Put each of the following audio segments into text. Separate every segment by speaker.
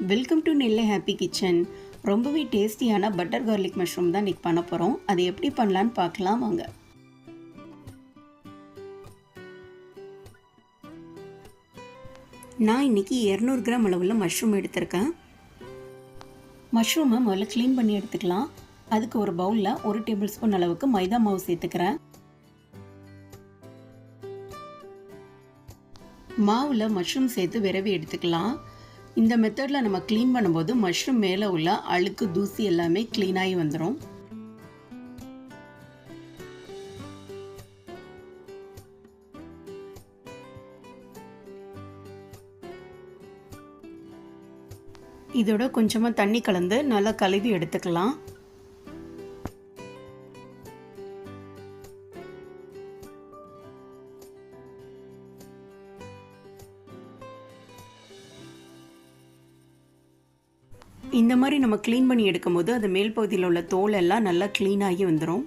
Speaker 1: Welcome to Nellai happy kitchen ரொம்பவே டேஸ்டியான butter garlic mushroom தான் இன்றைக்கி பண்ண போகிறோம் அதை எப்படி பண்ணலான்னு பார்க்கலாம் வாங்க. நான் இன்றைக்கி இரநூறு கிராம் அளவில் மஷ்ரூம் எடுத்திருக்கேன். மஷ்ரூமை முதல்ல க்ளீன் பண்ணி எடுத்துக்கலாம். அதுக்கு ஒரு பவுலில் ஒரு டேபிள் ஸ்பூன் அளவுக்கு மைதா மாவு சேர்த்துக்கிறேன். மாவில் மஷ்ரூம் சேர்த்து விரவி எடுத்துக்கலாம். இந்த மெத்தடில் நம்ம க்ளீன் பண்ணும்போது மஷ்ரூம் மேலே உள்ள அழுக்கு தூசி எல்லாமே க்ளீனாகி வந்துடும் இதோட கொஞ்சமாக தண்ணி கலந்து நல்லா கழுவி எடுத்துக்கலாம். இந்த மாதிரி நம்ம க்ளீன் பண்ணி எடுக்கும் போது அது மேல் பகுதியில் உள்ள தோல் எல்லாம் நல்லா க்ளீன் ஆகி வந்துடும்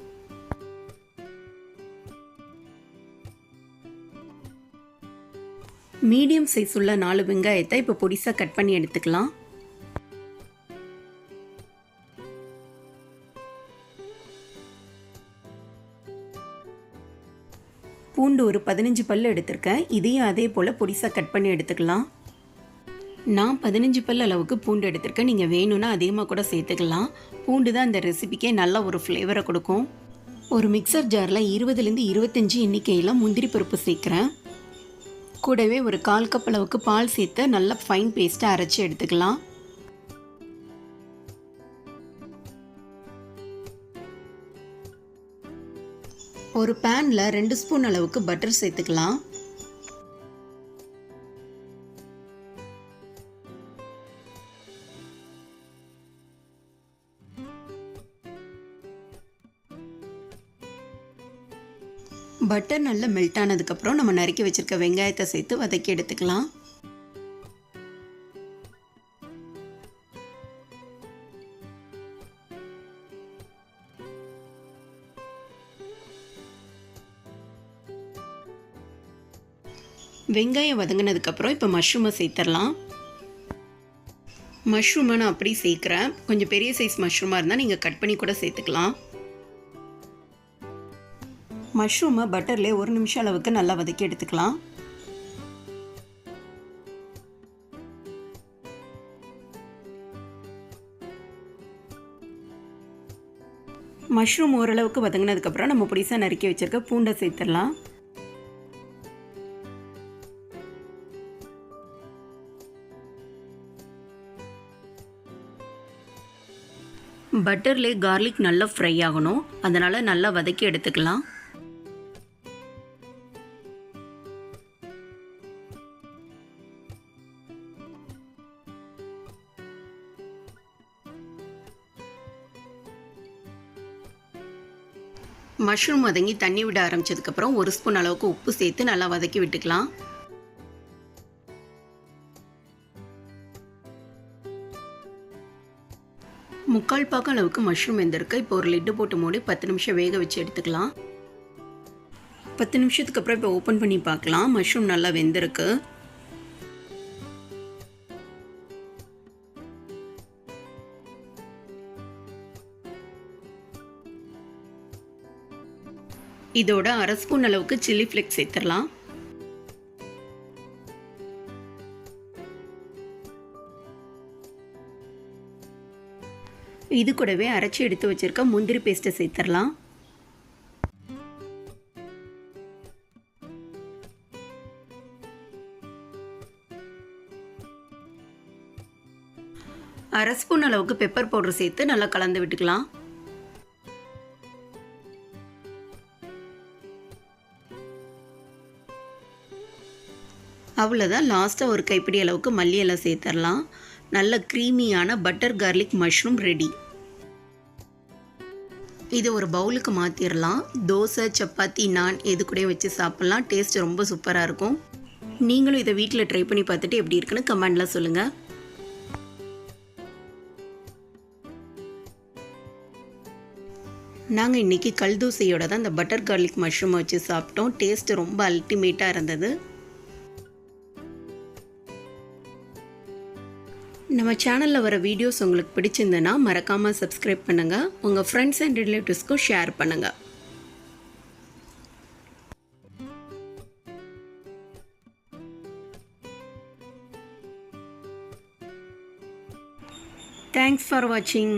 Speaker 1: மீடியம் சைஸ் உள்ள நாலு வெங்காயத்தை இப்போ பொடிசாக கட் பண்ணி எடுத்துக்கலாம். பூண்டு ஒரு பதினஞ்சு பல் எடுத்திருக்கேன். இதையும் அதே போல் பொடிசாக கட் பண்ணி எடுத்துக்கலாம். நான் பதினஞ்சு பல் அளவுக்கு பூண்டு எடுத்திருக்கேன். நீங்கள் வேணும்னா அதிகமாக கூட சேர்த்துக்கலாம். பூண்டு தான் இந்த ரெசிபிக்கே நல்ல ஒரு ஃப்ளேவரை கொடுக்கும். ஒரு மிக்சர் ஜாரில் இருபதுலேருந்து இருபத்தஞ்சி எண்ணிக்கையில் முந்திரி பருப்பு சேர்க்குறேன். கூடவே ஒரு கால் கப் அளவுக்கு பால் சேர்த்து நல்லா ஃபைன் பேஸ்ட்டாக அரைச்சி எடுத்துக்கலாம். ஒரு பேனில் ரெண்டு ஸ்பூன் அளவுக்கு பட்டர் சேர்த்துக்கலாம். பட்டர் நல்லா மெல்ட் ஆனதுக்கப்புறம் நம்ம நறுக்கி வச்சுருக்க வெங்காயத்தை சேர்த்து வதக்கி எடுத்துக்கலாம். வெங்காயம் வதங்கினதுக்கப்புறம் இப்போ மஷ்ரூமை சேர்த்துடலாம் மஷ்ரூமை நான் அப்படி சேர்க்குறேன். கொஞ்சம் பெரிய சைஸ் மஷ்ரூமாக இருந்தால் நீங்கள் கட் பண்ணி கூட சேர்த்துக்கலாம். மஷ்ரூமை பட்டர்லேயே ஒரு நிமிஷம் அளவுக்கு நல்லா வதக்கி எடுத்துக்கலாம். மஷ்ரூம் ஓரளவுக்கு வதங்கினதுக்கப்புறம் நம்ம புடிசாக நறுக்கி வச்சிருக்க பூண்டை சேர்த்துடலாம். பட்டர்லேயே கார்லிக் நல்லா ஃப்ரை ஆகணும். அதனால் நல்லா வதக்கி எடுத்துக்கலாம். மஷ்ரூம் வதங்கி தண்ணி விட ஆரம்பித்ததுக்கப்புறம் ஒரு ஸ்பூன் அளவுக்கு உப்பு சேர்த்து நல்லா வதக்கி விட்டுக்கலாம். முக்கால் பாக்கம் அளவுக்கு மஷ்ரூம் வெந்திருக்கு. இப்போ ஒரு லிட்டு போட்டு மூடி பத்து நிமிஷம் வேக வச்சு எடுத்துக்கலாம். பத்து நிமிஷத்துக்கு அப்புறம் இப்போ ஓப்பன் பண்ணி பார்க்கலாம். மஷ்ரூம் நல்லா வெந்திருக்கு. இதோட அரை ஸ்பூன் அளவுக்கு சில்லி ஃப்ளேக்ஸ் சேர்த்துடலாம். இது கூடவே அரைச்சி எடுத்து வச்சிருக்க முந்திரி பேஸ்ட்டை சேர்த்துடலாம். அரை ஸ்பூன் அளவுக்கு பெப்பர் பவுடர் சேர்த்து நல்லா கலந்து விட்டுக்கலாம். அவ்வளோதான் லாஸ்ட்டாக ஒரு கைப்பிடி அளவுக்கு மல்லி எல்லாம் சேர்த்துடலாம் நல்ல க்ரீமியான பட்டர் கார்லிக் மஷ்ரூம் ரெடி இது ஒரு பவுலுக்கு மாற்றிடலாம் தோசை சப்பாத்தி நான் எது கூட வச்சு சாப்பிட்லாம். டேஸ்ட் ரொம்ப சூப்பராக இருக்கும். நீங்களும் இதை வீட்டில் ட்ரை பண்ணி பார்த்துட்டு எப்படி இருக்குன்னு கமெண்டில் சொல்லுங்கள் நாங்கள் இன்றைக்கி கல் தோசையோட தான் இந்த பட்டர் கார்லிக் மஷ்ரூமை வச்சு சாப்பிட்டோம். டேஸ்ட்டு ரொம்ப அல்டிமேட்டாக இருந்தது. நம்ம சேனலில் வர வீடியோஸ் உங்களுக்கு பிடிச்சிருந்ததுன்னா மறக்காமல் சப்ஸ்கிரைப் பண்ணுங்கள் உங்கள் ஃப்ரெண்ட்ஸ் அண்ட் ரிலேட்டிவ்ஸ்க்கும் ஷேர் பண்ணுங்கள் தேங்க்ஸ் ஃபார் வாட்சிங்